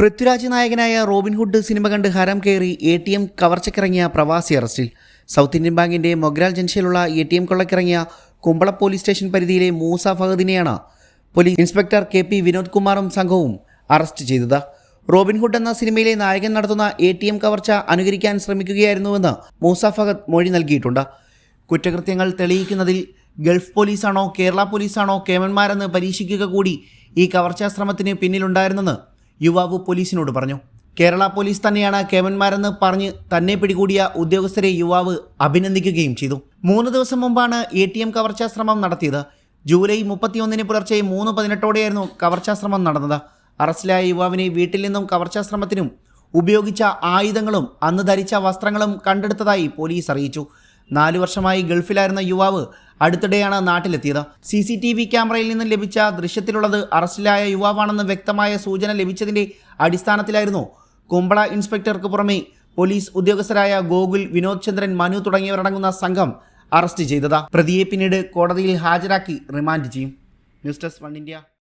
പൃഥ്വിരാജ് നായകനായ Robin Hood cinema കണ്ട് ഹരം കയറി എ ടി എം കവർച്ചക്കിറങ്ങിയ പ്രവാസി അറസ്റ്റിൽ. സൗത്ത് ഇന്ത്യൻ ബാങ്കിന്റെ മൊഗ്രാൽ ജംഗ്ഷനിലുള്ള എ ടി എം കൊള്ളക്കിറങ്ങിയ കുമ്പള പോലീസ് സ്റ്റേഷൻ പരിധിയിലെ Moosa ഫഹദിനെയാണ് police inspector K P Vinod കുമാറും സംഘവും അറസ്റ്റ് ചെയ്തത്. റോബിൻഹുഡ് എന്ന സിനിമയിലെ നായകൻ നടത്തുന്ന എ ടി എം കവർച്ച അനുകരിക്കാൻ ശ്രമിക്കുകയായിരുന്നുവെന്ന് മൂസ ഫഹദ് മൊഴി നൽകിയിട്ടുണ്ട്. കുറ്റകൃത്യങ്ങൾ തെളിയിക്കുന്നതിൽ ഗൾഫ് പോലീസാണോ കേരള പോലീസാണോ കേമന്മാരെന്ന് പരീക്ഷിക്കുക കൂടി ഈ കവർച്ചാ ശ്രമത്തിന് പിന്നിലുണ്ടായിരുന്നെന്ന് യുവാവ് പോലീസിനോട് പറഞ്ഞു. കേരള പോലീസ് തന്നെയാണ് കേമന്മാരെന്ന് പറഞ്ഞ് തന്നെ പിടികൂടിയ ഉദ്യോഗസ്ഥരെ യുവാവ് അഭിനന്ദിക്കുകയും ചെയ്തു. മൂന്ന് ദിവസം മുമ്പാണ് എ ടി എം കവർച്ചാ ശ്രമം നടത്തിയത്. ജൂലൈ മുപ്പത്തിയൊന്നിന് പുലർച്ചെ മൂന്ന് പതിനെട്ടോടെയായിരുന്നു കവർച്ചാ ശ്രമം നടന്നത്. അറസ്റ്റിലായ യുവാവിനെ വീട്ടിൽ നിന്നും കവർച്ചാ ശ്രമത്തിനും ഉപയോഗിച്ച ആയുധങ്ങളും അന്ന് ധരിച്ച വസ്ത്രങ്ങളും കണ്ടെടുത്തതായി പോലീസ് അറിയിച്ചു. നാലു വർഷമായി ഗൾഫിലായിരുന്ന യുവാവ് അടുത്തിടെയാണ് നാട്ടിലെത്തിയത്. സി സി ടി വി ക്യാമറയിൽ നിന്ന് ലഭിച്ച ദൃശ്യത്തിലുള്ളത് അറസ്റ്റിലായ യുവാവാണെന്ന് വ്യക്തമായ സൂചന ലഭിച്ചതിന്റെ അടിസ്ഥാനത്തിലായിരുന്നു. കുമ്പള ഇൻസ്പെക്ടർക്ക് പുറമെ പോലീസ് ഉദ്യോഗസ്ഥരായ ഗോകുൽ വിനോദ് ചന്ദ്രൻ മനു തുടങ്ങിയവരടങ്ങുന്ന സംഘം അറസ്റ്റ് ചെയ്തത്. പ്രതിയെ പിന്നീട് കോടതിയിൽ ഹാജരാക്കി റിമാൻഡ് ചെയ്യും. News desk one India.